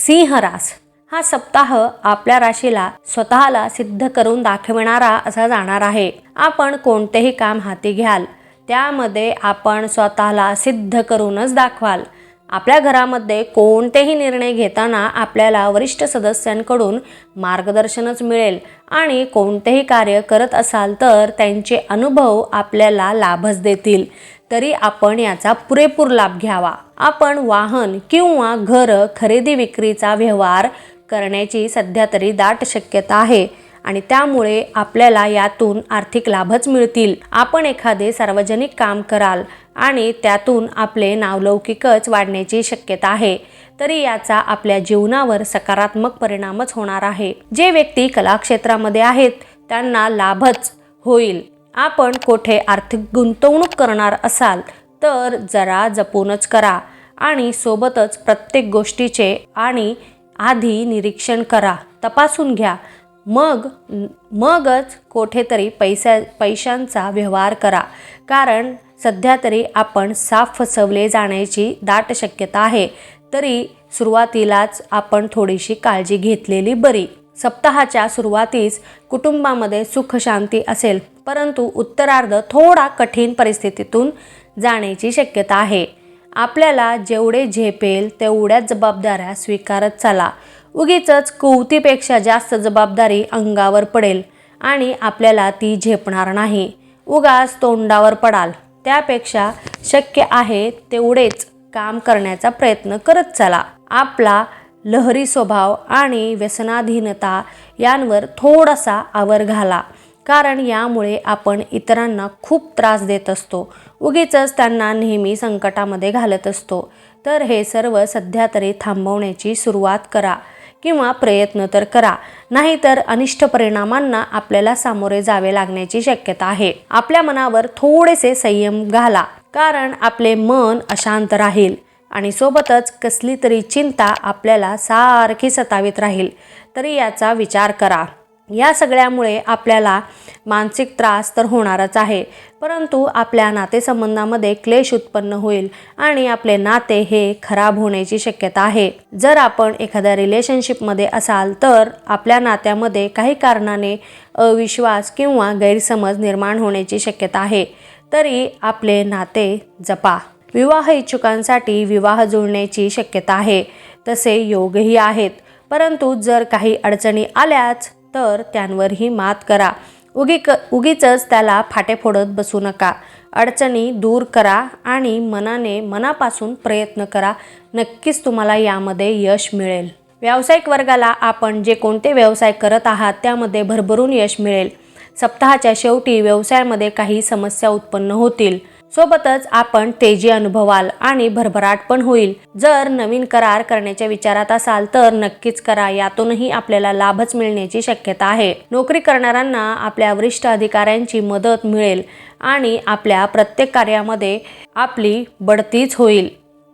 सिंह रास. हा सप्ताह आपल्या राशीला स्वतःला सिद्ध करून दाखविणारा असा जाणार आहे. आपण कोणतेही काम हाती घ्याल. त्यामध्ये आपण स्वतःला सिद्ध करूनच दाखवाल. आपल्या घरामध्ये कोणतेही निर्णय घेताना आपल्याला वरिष्ठ सदस्यांकडून मार्गदर्शनच मिळेल आणि कोणतेही कार्य करत असाल तर त्यांचे अनुभव आपल्याला लाभच देतील. तरी आपण याचा पुरेपूर लाभ घ्यावा. आपण वाहन किंवा घर खरेदी विक्रीचा व्यवहार करण्याची सध्या तरी दाट शक्यता आहे. आणि त्यामुळे आपल्याला यातून आर्थिक लाभच मिळतील. आपण एखादे सार्वजनिक काम कराल आणि त्यातून आपले नावलौकिकच वाढण्याची शक्यता आहे तरी याचा आपल्या जीवनावर सकारात्मक परिणामच होणार आहे. जे व्यक्ती कलाक्षेत्रामध्ये आहेत त्यांना लाभच होईल. आपण कोठे आर्थिक गुंतवणूक करणार असाल तर जरा जपूनच करा आणि सोबतच प्रत्येक गोष्टीचे आणि आधी निरीक्षण करा तपासून घ्या. मग मगच कोठेतरी पैसा पैशांचा व्यवहार करा. कारण सध्या तरी आपण साफ फसवले जाण्याची दाट शक्यता आहे. तरी सुरुवातीलाच आपण थोडीशी काळजी घेतलेली बरी. सप्ताहाच्या सुरुवातीस कुटुंबामध्ये सुख शांती असेल परंतु उत्तरार्ध थोडा कठीण परिस्थितीतून जाण्याची शक्यता आहे. आपल्याला जेवढे झेपेल तेवढ्याच जबाबदाऱ्या स्वीकारत चला. उगीच कुवतीपेक्षा जास्त जबाबदारी अंगावर पडेल आणि आपल्याला ती झेपणार नाही. उगाच तोंडावर पडाल. त्यापेक्षा शक्य आहे तेवढेच काम करण्याचा प्रयत्न करत चला. आपला लहरी स्वभाव आणि व्यसनाधीनता यांवर थोडासा आवर घाला. कारण यामुळे आपण इतरांना खूप त्रास देत असतो. उगीच त्यांना नेहमी संकटामध्ये घालत असतो. तर हे सर्व सध्या तरी थांबवण्याची सुरुवात करा. किंवा प्रयत्न तर करा. नाहीतर अनिष्ट परिणामांना आपल्याला सामोरे जावे लागण्याची शक्यता आहे. आपल्या मनावर थोडेसे संयम घाला कारण आपले मन अशांत राहील आणि सोबतच कसली तरी चिंता आपल्याला सारखी सतावीत राहील. तरी याचा विचार करा. या सगळ्यामुळे आपल्याला मानसिक त्रास तर होणारच आहे. परंतु आपल्या नातेसंबंधामध्ये क्लेश उत्पन्न होईल आणि आपले नाते हे खराब होण्याची शक्यता आहे. जर आपण एखाद्या रिलेशनशिपमध्ये असाल तर आपल्या नात्यामध्ये काही कारणाने अविश्वास किंवा गैरसमज निर्माण होण्याची शक्यता आहे. तरी आपले नाते जपा. विवाह इच्छुकांसाठी विवाह जुळण्याची शक्यता आहे. तसे योगही आहेत. परंतु जर काही अडचणी आल्याच तर त्यांवरही मात करा. उगी क उगीच त्याला फाटे फोडत बसू नका. अडचणी दूर करा आणि मनाने मनापासून प्रयत्न करा. नक्कीच तुम्हाला यामध्ये यश मिळेल. व्यावसायिक वर्गाला आपण जे कोणते व्यवसाय करत आहात त्यामध्ये भरभरून यश मिळेल. सप्ताहाच्या शेवटी व्यवसायामध्ये काही समस्या उत्पन्न होतील. सोबतच आपण तेजी अनुभवाल आणि भरभराट पण होईल. जर नवीन करार करण्याच्या विचारात असाल तर नक्कीच करा. यातूनही आपल्याला लाभच मिळण्याची शक्यता आहे. नोकरी करणाऱ्यांना आपल्या वरिष्ठ अधिकाऱ्यांची मदत मिळेल आणि आपल्या प्रत्येक कार्यामध्ये आपली बढतीच होईल.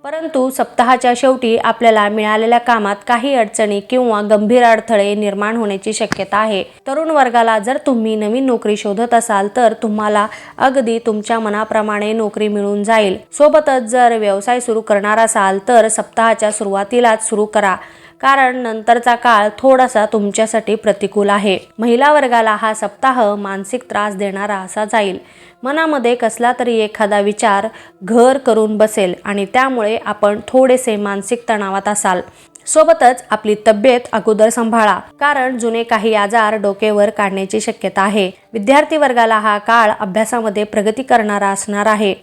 परंतु सप्ताहाच्या शेवटी आपल्याला मिळालेल्या कामात काही अडचणी किंवा गंभीर अडथळे निर्माण होण्याची शक्यता आहे. तरुण वर्गाला जर तुम्ही नवीन नोकरी शोधत असाल तर तुम्हाला अगदी तुमच्या मनाप्रमाणे नोकरी मिळून जाईल. सोबतच जर व्यवसाय सुरू करणार असाल तर सप्ताहाच्या सुरुवातीलाच सुरू करा. कारण नंतरचा काळ थोडासा तुमच्यासाठी प्रतिकूल आहे. महिला वर्गाला हा सप्ताह मानसिक त्रास देणारा असा जाईल. मनामध्ये कसला तरी एखादा विचार घर करून बसेल आणि त्यामुळे आपण थोडेसे मानसिक तणावात असाल. सोबतच आपली तब्येत अगोदर सांभाळा. कारण जुने काही आजार डोकेवर काढण्याची शक्यता आहे. विद्यार्थी वर्गाला हा काळ अभ्यासामध्ये प्रगती करणारा असणार आहे.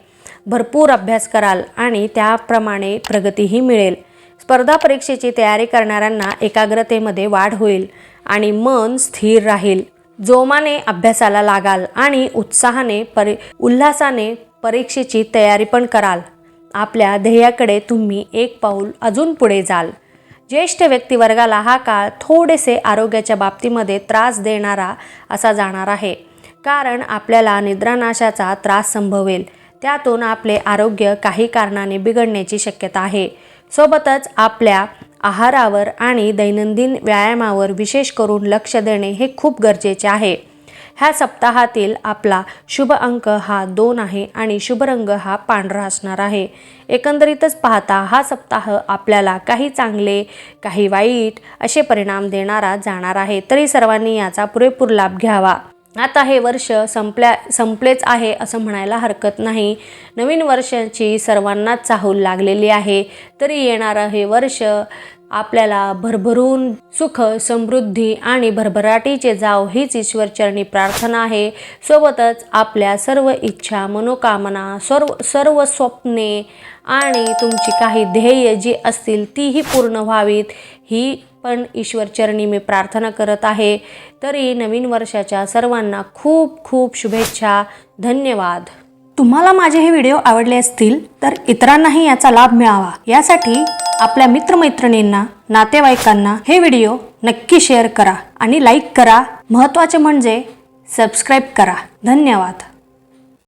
भरपूर अभ्यास कराल आणि त्याप्रमाणे प्रगतीही मिळेल. स्पर्धा परीक्षेची तयारी करणाऱ्यांना एकाग्रतेमध्ये वाढ होईल आणि मन स्थिर राहील. जोमाने अभ्यासाला लागाल आणि उत्साहाने परि उल्हासाने परीक्षेची तयारी पण कराल. आपल्या ध्येयाकडे तुम्ही एक पाऊल अजून पुढे जाल. ज्येष्ठ व्यक्तिवर्गाला हा काळ थोडेसे आरोग्याच्या बाबतीमध्ये त्रास देणारा असा जाणार आहे. कारण आपल्याला निद्रानाशाचा त्रास संभवेल. त्यातून आपले आरोग्य काही कारणाने बिघडण्याची शक्यता आहे. सोबतच आपल्या आहारावर आणि दैनंदिन व्यायामावर विशेष करून लक्ष देणे हे खूप गरजेचे आहे. ह्या सप्ताहातील आपला शुभ अंक हा दोन आहे आणि शुभ रंग हा पांढरा असणार आहे. एकंदरीतच पाहता हा सप्ताह आपल्याला काही चांगले काही वाईट असे परिणाम देणारा जाणार आहे. तरी सर्वांनी याचा पुरेपूर लाभ घ्यावा. आता हे वर्ष संपल्या संपलेच आहे असं म्हणायला हरकत नाही. नवीन वर्षाची सर्वांनाच चाहूल लागलेली आहे. तरी येणारं हे वर्ष आपल्याला भरभरून सुख समृद्धी आणि भरभराटीचे जाव हीच ईश्वरचरणी प्रार्थना आहे. सोबतच आपल्या सर्व इच्छा मनोकामना सर्व सर्व स्वप्ने आणि तुमची काही ध्येय जी असतील तीही पूर्ण व्हावीत. ही पण ईश्वरचरणी मी प्रार्थना करत आहे. तरी नवीन वर्षाच्या सर्वांना खूप खूप शुभेच्छा. धन्यवाद. तुम्हाला माझे हे व्हिडिओ आवडले असतील तर इतरांनाही याचा लाभ मिळावा. यासाठी आपल्या मित्रमैत्रिणींना नातेवाईकांना हे व्हिडिओ नक्की शेअर करा आणि लाईक करा. महत्त्वाचे म्हणजे सबस्क्राईब करा. धन्यवाद.